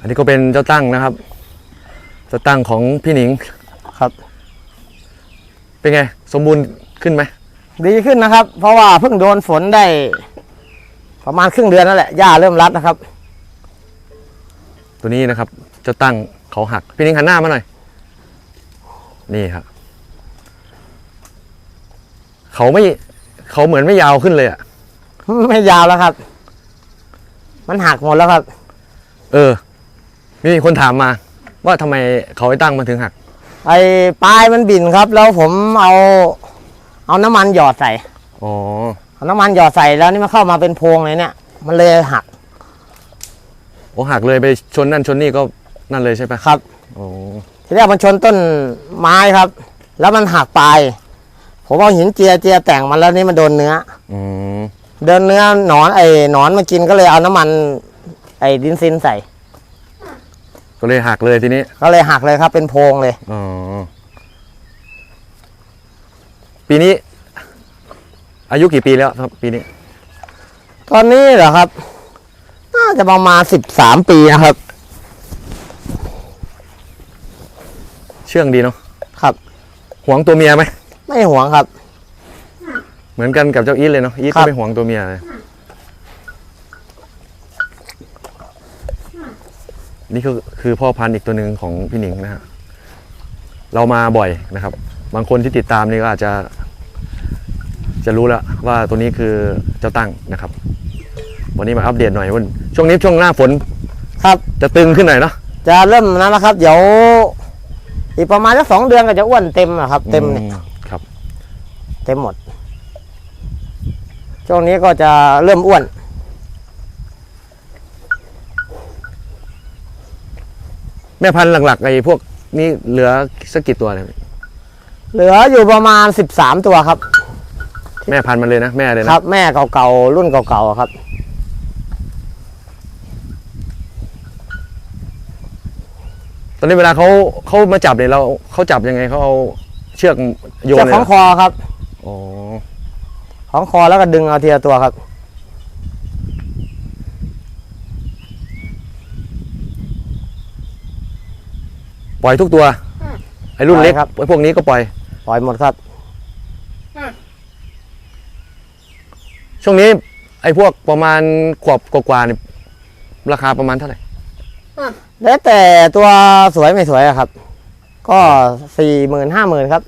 อันนี้ก็เป็นเจ้าตั้งนะครับ เจ้าตั้งของพี่หนิงครับ เป็นไง สมบูรณ์ขึ้นไหมดีขึ้นนะครับ เพราะว่าเพิ่งโดนฝนได้ ประมาณครึ่งเดือนนั่นแหละหญ้าเริ่มรัดนะครับ ตัวนี้นะครับ เจ้าตั้งเขาหัก พี่หนิงหันหน้ามาหน่อย นี่ครับ เขาไม่เขาเหมือนไม่ยาวขึ้นเลยอะไม่ยาวแล้วครับ มันหักหมดแล้วครับ เออ มีคนถามมาว่าทำไมเขาไอ้ตั้งมันถึงหัก ไอ้ปลายมันบินครับ แล้วผมเอาเอาน้ำมันหยอดใส่ อ๋อ เอาน้ำมันหยอดใส่แล้วนี่มันเข้ามาเป็นโพรงเลยเนี่ย มันเลยหักโอ้หักเลยไปชนนั่นชนนี่ก็นั่นเลยใช่ปะครับ โอ้ทีแรกมันชนต้นไม้ครับ แล้วมันหักปลายผมเอาหินเจียเจียแต่งมันแล้วนี่มันโดนเนื้อ อืม เดินเนื้อหนอนไอ้หนอนมากินก็เลยเอาน้ำมัน ไอ้ดินซินใส่ ก็เลยหักเลยทีนี้ก็เลยหักเลยครับเป็นโพรงเลย อ๋อปีนี้ อายุกี่ปีแล้วครับ ปีนี้ ตอนนี้เหรอครับ น่าจะประมาณสิบสามปีนะครับ เชื่องดีเนาะครับ หวงตัวเมียไหมไม่หวงครับ เหมือนกันกับเจ้าอีทเลยเนาะอีทครัก็บ ไม่หวงตัวเมียเลย นี่คือคือพ่อพันธุ์อีกตัวหนึ่งของพี่หนิงนะฮะเรามาบ่อยนะครับ บางคนที่ติดตามนี่ก็อาจจะ จะรู้แล้วว่าตัวนี้คือเจ้าตั้งนะครับ วันนี้มาอัปเดตหน่อยว่าช่วงนี้ช่วงหน้าฝนครับ จะตึงขึ้นหน่อยเนาะจะเริ่มนั้นแล้วครับ เดี๋ยว อีกประมาณสักสองเดือนก็จะอ้วนเต็มอะครับ เต็มเนี่ยอืครับ เต็มหมด ช่วงนี้ก็จะเริ่มอ้วน แม่พันธุ์หลักๆไอ้พวกนี้เหลือสักกี่ตัวเนี่ยเหลืออยู่ประมาณสิบสามตัวครับ แม่พันธุ์มันเลยนะแม่เลยนะครับ แม่เก่าๆรุ่นเก่าๆครับ ตอนนี้เวลาเขาเขามาจับเนี่ยเราเขาจับยังไงเขาเอาเชือกโยนจากเลยขเหองรอคอครับอ๋อของคอแล้วก็ดึงเอาทีละตัวครับ ปล่อยทุกตัวไอ้รุ่นเล็กปล่อยครับ ไอ้พวกนี้ก็ปล่อย ปล่อยหมดครับ ช่วงนี้ ไอ้พวกประมาณขวบกว่าๆเนี่ยราคาประมาณเท่าไหร่แล้วแต่ตัวสวยไม่สวยอะครับ ก็สี่หมื่นห้าหมื่นครับ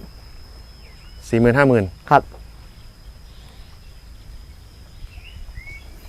สี่หมื่นห้าหมื่นครับ